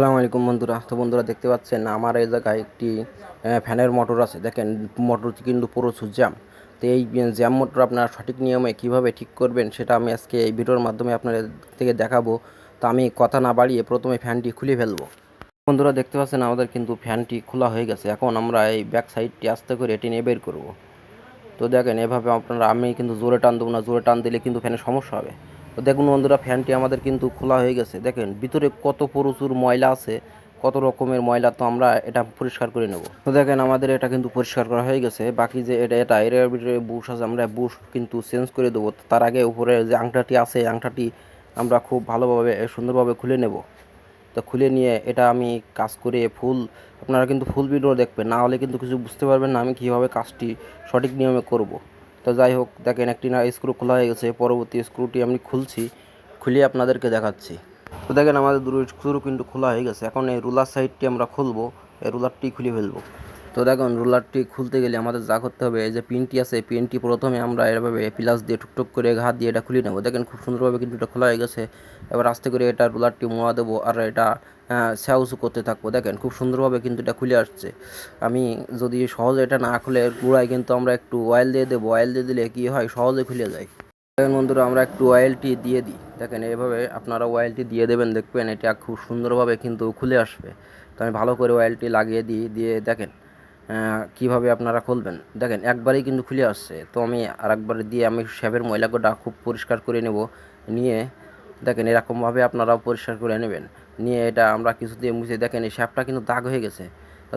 আসসালামু আলাইকুম বন্ধুরা। তো বন্ধুরা দেখতে পাচ্ছেন, আমার এই জায়গায় একটি ফ্যানের মোটর আছে। দেখেন, মোটর কিন্তু প্রচুর জ্যাম তো এই জ্যাম মোটর আপনারা সঠিক নিয়মে কীভাবে ঠিক করবেন সেটা আমি আজকে এই ভিডিওর মাধ্যমে আপনাদের থেকে দেখাবো। তো আমি কথা না বাড়িয়ে প্রথমে ফ্যানটি খুলে ফেলব। বন্ধুরা দেখতে পাচ্ছেন, আমাদের কিন্তু ফ্যানটি খোলা হয়ে গেছে। এখন আমরা এই ব্যাক সাইডটি আস্তে করে এটি নিয়ে বের করব। তো দেখেন, এভাবে আপনারা, আমি কিন্তু জোরে টান দেবো না। জোরে টান দিলে কিন্তু ফ্যানের সমস্যা হবে। দেখুন বন্ধুরা, ফ্যানটি আমাদের কিন্তু খোলা হয়ে গেছে। দেখেন, ভিতরে কত প্রচুর ময়লা আছে, কত রকমের ময়লা, তো আমরা এটা পরিষ্কার করে নেব। তো দেখেন, আমাদের এটা কিন্তু পরিষ্কার করা হয়ে গেছে। বাকি যে এটা এটা, এর ভিতরে বুশ আছে, আমরা বুশ কিন্তু চেঞ্জ করে দেবো। তার আগে উপরে যে আংটাটি আছে আংটাটি আমরা খুব ভালোভাবে, সুন্দরভাবে খুলে নেব। তো খুলে নিয়ে এটা আমি কাজ করে ফুল, আপনারা কিন্তু ফুল ভিডিও দেখবেন। না হলে কিন্তু কিছু বুঝতে পারবেন না আমি কীভাবে কাজটি সঠিক নিয়মে করব। তো যাই হোক, দেখেন একটি না স্ক্রু খোলা হয়ে গেছে, পরবর্তী স্ক্রুটি আমি খুলছি খুলে আপনাদেরকে দেখাচ্ছি। তো দেখেন আমাদের দুটো স্ক্রু কিন্তু খোলা হয়ে গেছে, এখন এই রুলার সাইডটি আমরা খুলবো, এই রুলারটি খুলে ফেলব। তো দেখুন রুলারটি খুলতে গেলে আমাদের যা করতে হবে, এই যে পিনটি আছে পিনটি প্রথমে আমরা এভাবে প্লাস দিয়ে টুকটুক করে ঘাত দিয়ে এটা খুলে নেব। দেখেন খুব সুন্দরভাবে কিন্তু এটা খোলা হয়ে গেছে। এবার আস্তে করে এটা রুলারটি মোয়া দেবো আর এটা স্যাউসু করতে থাকব। দেখেন খুব সুন্দরভাবে কিন্তু এটা খুলে আসছে। আমি যদি সহজে এটা না খুলে, গুঁড়ায় কিন্তু আমরা একটু অয়েল দিয়ে দেবো। অয়েল দিয়ে দিলে কী হয়? সহজে খুলে যায়। দেখেন বন্ধুরা, আমরা একটু অয়েলটি দিয়ে দিই। দেখেন এভাবে আপনারা অয়েলটি দিয়ে দেবেন, দেখবেন এটা খুব সুন্দরভাবে কিন্তু খুলে আসবে। তো আমি ভালো করে অয়েলটি লাগিয়ে দিই, দিয়ে দেখেন কীভাবে আপনারা খুলবেন? দেখেন, একবারেই কিন্তু খুলে আসছে। তো আমি আরেকবার দিয়ে আমি শ্যাপের ময়লাগুলো খুব পরিষ্কার করে নেব। নিয়ে, দেখেন, এরকমভাবে আপনারাও পরিষ্কার করে নেবেন। নিয়ে এটা আমরা কিছু দিয়ে মুছে, দেখেন, এই শ্যাপটা কিন্তু দাগ হয়ে গেছে।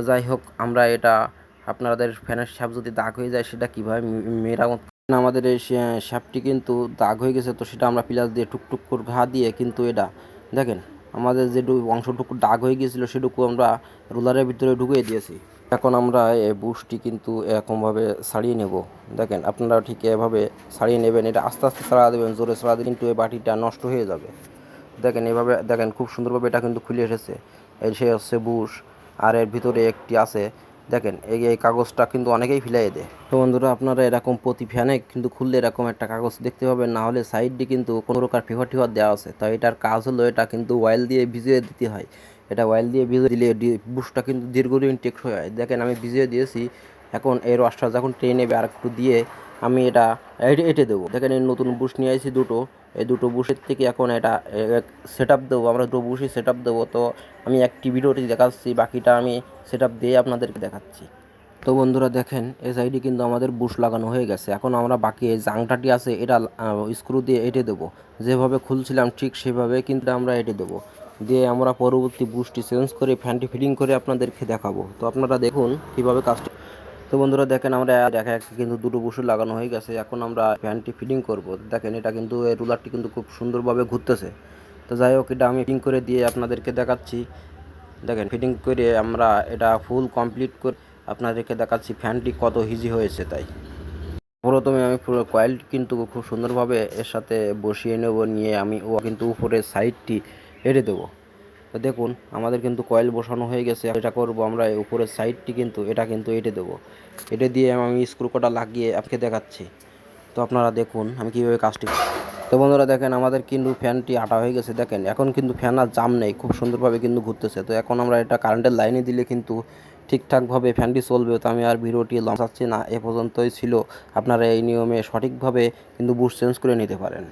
যাই হোক, আমরা এটা আপনাদের ফ্যানের শ্যাপ যদি দাগ হয়ে যায়, সেটা কীভাবে মেরামত আমাদের এই শ্যা- শ্যাপটি কিন্তু দাগ হয়ে গেছে, তো সেটা আমরা প্লাস দিয়ে টুকটুক করে ঘা দিয়ে কিন্তু এটা, দেখেন, আমাদের যেটুকু অংশটুকু দাগ হয়ে গিয়েছিল, সেটুকু আমরা রোলারের ভিতরে ঢুকিয়ে দিয়েছি। এখন আমরা এই বুশটি কিন্তু এরকমভাবে ছাড়িয়ে নেব। দেখেন, আপনারা ঠিক এভাবে ছাড়িয়ে নেবেন, এটা আস্তে আস্তে ছাড়া দেবেন, জোরে ছাড়া দিলে কিন্তু এই বাটিটা নষ্ট হয়ে যাবে। দেখেন, এভাবে দেখেন, খুব সুন্দরভাবে এটা কিন্তু খুলে এসেছে। এই সে হচ্ছে বুশ, আর এর ভিতরে একটি আছে। দেখেন, এই এই কাগজটা কিন্তু অনেকেই ফিলাই দেয়। তো বন্ধুরা, আপনারা এরকম প্রতি ফ্যানে কিন্তু খুললে এরকম একটা কাগজ দেখতে পাবেন, না হলে সাইড দিয়ে কিন্তু কোনো প্রকার ফেভার টিভার দেওয়া আছে। তো এটার কাজ হলো এটা কিন্তু অয়েল দিয়ে ভিজিয়ে দিতে হয়। এটা অয়েল দিয়ে ভিজিয়ে দিলে বুশটা কিন্তু দীর্ঘদিন টেকসই হয়। দেখেন আমি ভিজিয়ে দিয়েছি, এখন এই রসটা যখন ট্রেনে আর একটু দিয়ে আমি এটা এটে, এঁটে দেবো। দেখেন এই নতুন বুশ নিয়ে আসি দুটো, এই দুটো বুশের থেকে এখন এটা সেট আপ দেবো, আমরা দুটো বুশই সেট আপ দেবো। তো আমি একটি ভিডিওটি দেখাচ্ছি, বাকিটা আমি সেট আপ দিয়ে আপনাদেরকে দেখাচ্ছি। তো বন্ধুরা দেখেন এই সাইডে কিন্তু আমাদের বুশ লাগানো হয়ে গেছে। এখন আমরা বাকি এই জাংটাটি আছে, এটা স্ক্রু দিয়ে এঁটে দেবো। যেভাবে খুলছিলাম ঠিক সেভাবে কিন্তু আমরা এঁটে দেবো। দিয়ে আমরা পরবর্তী বুশটি চেঞ্জ করে ফ্যানটি ফিটিং করে আপনাদেরকে দেখাবো। তো আপনারা দেখুন কীভাবে কাজটি তো বন্ধুরা দেখেন আমরা দেখা যাচ্ছে কিন্তু দুটো বুসুর লাগানো হয়ে গেছে। এখন আমরা ফ্যানটি ফিটিং করব। দেখেন এটা কিন্তু এই রুলারটি কিন্তু খুব সুন্দরভাবে ঘুরতেছে। তো যাই হোক, এটা আমি ফিটিং করে দিয়ে আপনাদেরকে দেখাচ্ছি। দেখেন ফিটিং করে আমরা এটা ফুল কমপ্লিট করে আপনাদেরকে দেখাচ্ছি ফ্যানটি কত হিজি হয়েছে তাই। প্রথমে আমি পুরো কয়েল কিন্তু খুব সুন্দরভাবে এর সাথে বসিয়ে নেব, নিয়ে আমি ও কিন্তু উপরের সাইডটি এড়ে দেবো। তো দেখুন, আমাদের কিন্তু কয়েল বসানো হয়ে গেছে। এটা করব আমরা উপরের সাইডটি কিন্তু, এটা কিন্তু এঁটে দেবো। এটে দিয়ে আমি স্ক্রু কটা লাগিয়ে আপনাকে দেখাচ্ছি। তো আপনারা দেখুন, আমি কীভাবে কাজটি তো বন্ধুরা দেখেন, আমাদের কিন্তু ফ্যানটি আটা হয়ে গেছে। দেখেন, এখন কিন্তু ফ্যান আর জাম নেই, খুব সুন্দরভাবে কিন্তু ঘুরতেছে। তো এখন আমরা এটা কারেন্টের লাইনে দিলে কিন্তু ঠিকঠাকভাবে ফ্যানটি চলবে। তো আমি আর ভিডিওটি লঞ্চাচ্ছি না, এ পর্যন্তই ছিল। আপনারা এই নিয়মে সঠিকভাবে কিন্তু বুশ চেঞ্জ করে নিতে পারেন।